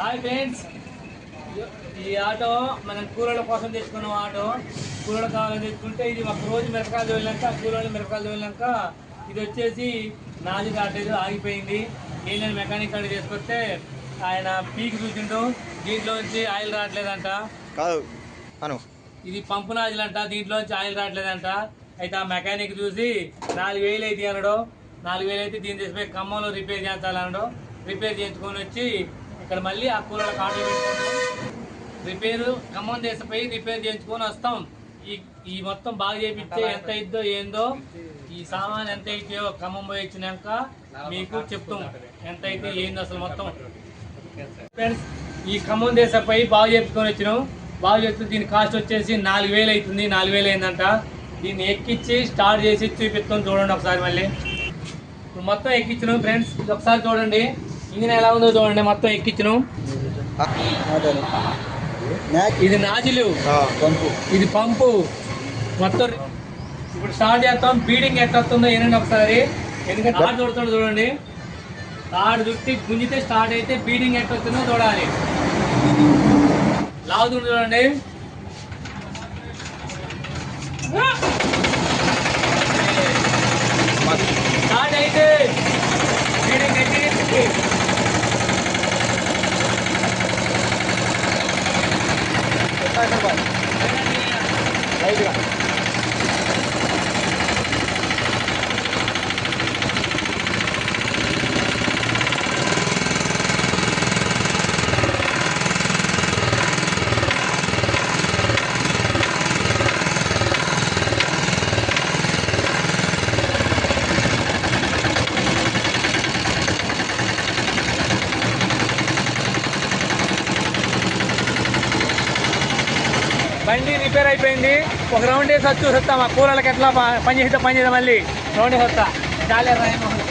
Hi friends ఈ auto మనం కూరల కోసం తెచ్చుకున్నాం ఆటో. కూరలు కావాలని తెచ్చుకుంటే ఇది ఒక రోజు మిరపకాయలు తోలినాక కూరలు మిరపకాయలు తోలినాక ఇది వచ్చేసి నాది కావట్లేదు ఆగిపోయింది. ఏంటని మెకానిక్ కాడికి తీసుకొస్తే ఆయన పీక్ చూసిండు. దీంట్లోంచి ఆయిల్ రావట్లేదంట. కాదు అను. ఇది పంపు నాజులంట. దీంట్లోంచి ఆయిల్ రావట్లేదంట. అయితే ఆ మెకానిక్ చూసి నాలుగు వేలు అయితే అనడు నాలుగు వేలు అయితే దీన్ని తీసుకుపోయి ఖమ్మంలో రిపేర్ చేయించాలన్నాడు. రిపేర్ చేయించుకొని వచ్చి ఇక్కడ మళ్ళీ ఆ కూరలకు ఆర్డర్ పెట్టుకుంటాం. రిపేర్ ఖమ్మం తీసుకుపోయి రిపేర్ చేయించుకొని వస్తాం. ఈ ఈ మొత్తం బాగా చేయించే ఎంత అయిద్దో ఏందో ఈ సామాన్ ఎంత అయితాయో ఖమ్మం పోయి వచ్చినాక మీకు చెప్తాం. ఎంత అయితే ఏందో అసలు మొత్తం. ఫ్రెండ్స్ ఈ ఖమ్మం దేశపై బాగు చేయించుకొని వచ్చినాం. బాగు చేస్తే దీని కాస్ట్ వచ్చేసి నాలుగు వేలు అవుతుంది. నాలుగు వేలు అయిందంట. దీన్ని ఎక్కించి స్టార్ట్ చేసి చూపిస్తాం చూడండి ఒకసారి మళ్ళీ. ఇప్పుడు మొత్తం ఎక్కించినాం ఫ్రెండ్స్ ఇది ఒకసారి చూడండి. ఇంజిన్ ఎలా ఉందో చూడండి మొత్తం ఎక్కించినాం ఇది నాజిలు. పంపు ఇది పంపు. మొత్తం ఇప్పుడు స్టార్ట్ చేస్తాం బీడింగ్ ఎట్లా వస్తుందో ఏనండి ఒకసారి. ఎందుకంటే తాడు చూడుతుండో చూడండి. తాడు చుట్టి గుంజితే స్టార్ట్ అయితే బీడింగ్ ఎట్లా వస్తుందో చూడాలి. లాగుతుండో చూడండి. 来，三排。来一个。బండి రిపేర్ అయిపోయింది. ఒక రౌండ్ వేసి వచ్చి వస్తా మా కూరలకి ఎట్లా పని చేస్తే పని చేద్దాం మళ్ళీ. రౌండ్ వేసి వస్తా. చాలే రాయమోహన్.